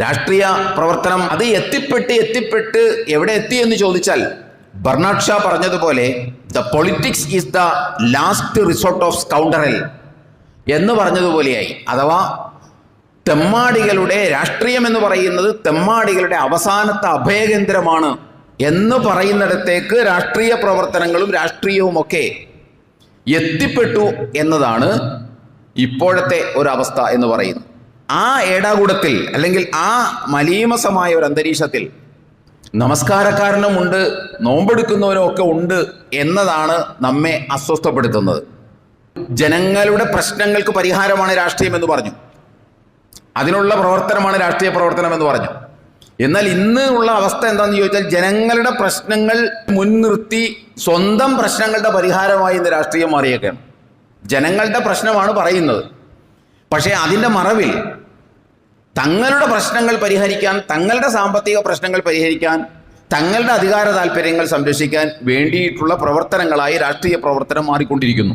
രാഷ്ട്രീയ പ്രവർത്തനം അത് എത്തിപ്പെട്ട് എത്തിപ്പെട്ട് എവിടെ എത്തി എന്ന് ചോദിച്ചാൽ ബർണാഡ് ഷാ പറഞ്ഞതുപോലെ the politics is the last resort of scoundrel എന്ന് പറഞ്ഞതുപോലെയായി. അഥവാ തെമ്മാടികളുടെ രാഷ്ട്രീയം എന്ന് പറയുന്നത് തെമ്മാടികളുടെ അവസാനത്തെ അഭയകേന്ദ്രമാണ് എന്ന് പറയുന്നിടത്തേക്ക് രാഷ്ട്രീയ പ്രവർത്തനങ്ങളും രാഷ്ട്രീയവും ഒക്കെ എത്തിപ്പെട്ടു എന്നതാണ് ഇപ്പോഴത്തെ ഒരവസ്ഥ എന്ന് പറയുന്നത്. ആ ഏടാകൂടത്തിൽ അല്ലെങ്കിൽ ആ മലീമസമായ ഒരു അന്തരീക്ഷത്തിൽ നമസ്കാരക്കാരനുമുണ്ട് നോമ്പെടുക്കുന്നവനും ഒക്കെ ഉണ്ട് എന്നതാണ് നമ്മെ അസ്വസ്ഥപ്പെടുത്തുന്നത്. ജനങ്ങളുടെ പ്രശ്നങ്ങൾക്ക് പരിഹാരമാണ് രാഷ്ട്രീയം എന്ന് പറഞ്ഞു. അതിനുള്ള പ്രവർത്തനമാണ് രാഷ്ട്രീയ പ്രവർത്തനം എന്ന് പറഞ്ഞു. എന്നാൽ ഇന്ന് ഉള്ള അവസ്ഥ എന്താണെന്ന് ചോദിച്ചാൽ ജനങ്ങളുടെ പ്രശ്നങ്ങൾ മുൻനിർത്തി സ്വന്തം പ്രശ്നങ്ങളുടെ പരിഹാരമായി ഇന്ന് രാഷ്ട്രീയം മാറിയേക്കാണ്. ജനങ്ങളുടെ പ്രശ്നമാണ് പറയുന്നത്. പക്ഷേ അതിന്റെ മറവിൽ തങ്ങളുടെ പ്രശ്നങ്ങൾ പരിഹരിക്കാൻ തങ്ങളുടെ സാമ്പത്തിക പ്രശ്നങ്ങൾ പരിഹരിക്കാൻ തങ്ങളുടെ അധികാര താല്പര്യങ്ങൾ സംരക്ഷിക്കാൻ വേണ്ടിയിട്ടുള്ള പ്രവർത്തനങ്ങളായി രാഷ്ട്രീയ പ്രവർത്തനം മാറിക്കൊണ്ടിരിക്കുന്നു.